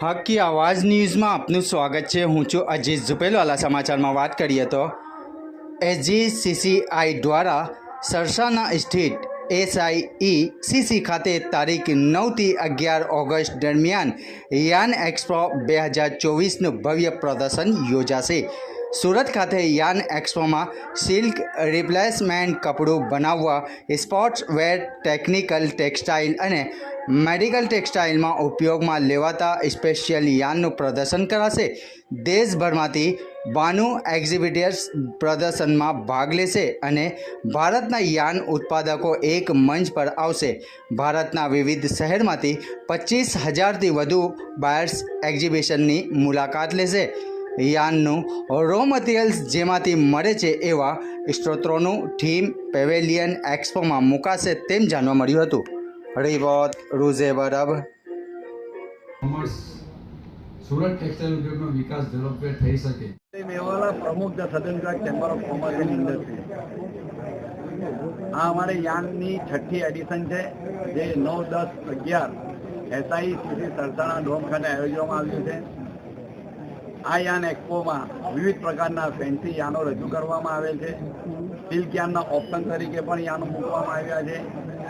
હકી આવાજ ન્યૂઝમાં આપનું સ્વાગત છે. હું છું અજીત ઝુપેલવાલા સમાચારમાં વાત કરીએ તો એસજીસીસીઆઈ દ્વારા સરસાના સ્થિત એસઆઈઈ સીસી ખાતે તારીખ નવથી અગિયાર ઓગસ્ટ દરમિયાન યાન એક્સપો બે હજાર ચોવીસનું ભવ્ય પ્રદર્શન યોજાશે. સુરત ખાતે યાન એક્સપોમાં સિલ્ક રિપ્લેસમેન્ટ કપડું બનાવવા, સ્પોર્ટ્સ વેર, ટેકનિકલ ટેક્સટાઇલ અને મેડિકલ ટેક્સટાઇલમાં ઉપયોગમાં લેવાતા સ્પેશિયલ યાનનું પ્રદર્શન કરાશે. દેશભરમાંથી બાનુ એક્ઝિબિટર્સ પ્રદર્શનમાં ભાગ લેશે અને ભારતના યાન ઉત્પાદકો એક મંચ પર આવશે. ભારતના વિવિધ શહેરમાંથી પચીસ હજારથી વધુ બાયર્સ એક્ઝિબિશનની મુલાકાત લેશે. યાનનું રો મટીરિયલ્સ જેમાંથી મળે છે એવા સ્ત્રોત્રોનું થીમ પેવેલિયન એક્સપોમાં મુકાશે તેમ જાણવા મળ્યું હતું. રિવોત રૂઝે બરબ. કોમર્સ સુરત ટેક્સટાઇલ ઉદ્યોગનો વિકાસ ઝડપભેર થઈ શકે. મેવાલા પ્રમુખ ધ સ્વતંત્ર chamber of commerce and industry આ અમારે યાનની છઠ્ઠી એડિશન છે જે નવ દસ અગિયાર એસઆઈ સીસી સરસાણા ડોમ ખાતે આયોજવામાં આવ્યું છે. આ યાન એક્સપોમાં વિવિધ પ્રકારના ફેન્સી યાનો રજૂ કરવામાં આવે છે. સિલ્ક યાનના ઓપ્શન તરીકે પણ યાનો મૂકવામાં આવ્યા છે.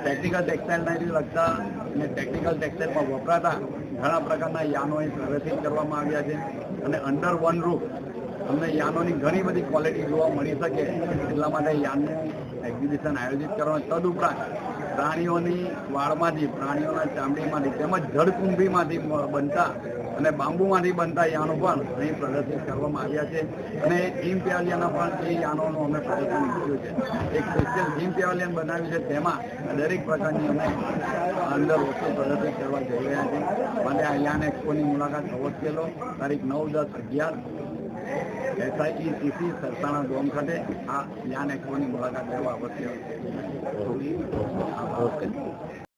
ટેકનિકલ ટેક્સટાઇલને લગતા અને ટેકનિકલ ટેક્સટાઇલમાં વપરાતા ઘણા પ્રકારના યાનો અહીં પ્રદર્શિત કરવામાં આવ્યા છે. અને અંડર વન રૂફ તમને યાનોની ઘણી બધી ક્વોલિટી જોવા મળી શકે એટલા માટે યાનનું એક્ઝિબિશન આયોજિત કરવાનું. તદુપરાંત પ્રાણીઓની વાળમાંથી, પ્રાણીઓના ચામડીમાંથી તેમજ જળકુંભીમાંથી બનતા અને બાંબુમાંથી બનતા યાનો પણ અહીં પ્રદર્શિત કરવામાં આવ્યા છે. અને ટીમ પેવલિયનના પણ એ યાનોનું અમે પ્રદર્શન મૂક્યું છે. એક સ્પેશિયલ ટીમ પેવલિયન બનાવ્યું છે. તેમાં દરેક પ્રકારની અમે અંદર વસ્તુ પ્રદર્શિત કરવા જઈ રહ્યા છીએ. માટે આ યાન એક્સપોની મુલાકાત અવશ્ય લો. તારીખ નવ દસ અગિયાર એસઆઈ સીસી સરસાણા ગોમ ખાતે આ જ્ઞાન એક્સપોની મુલાકાત લેવા અવશ્ય. ઓકે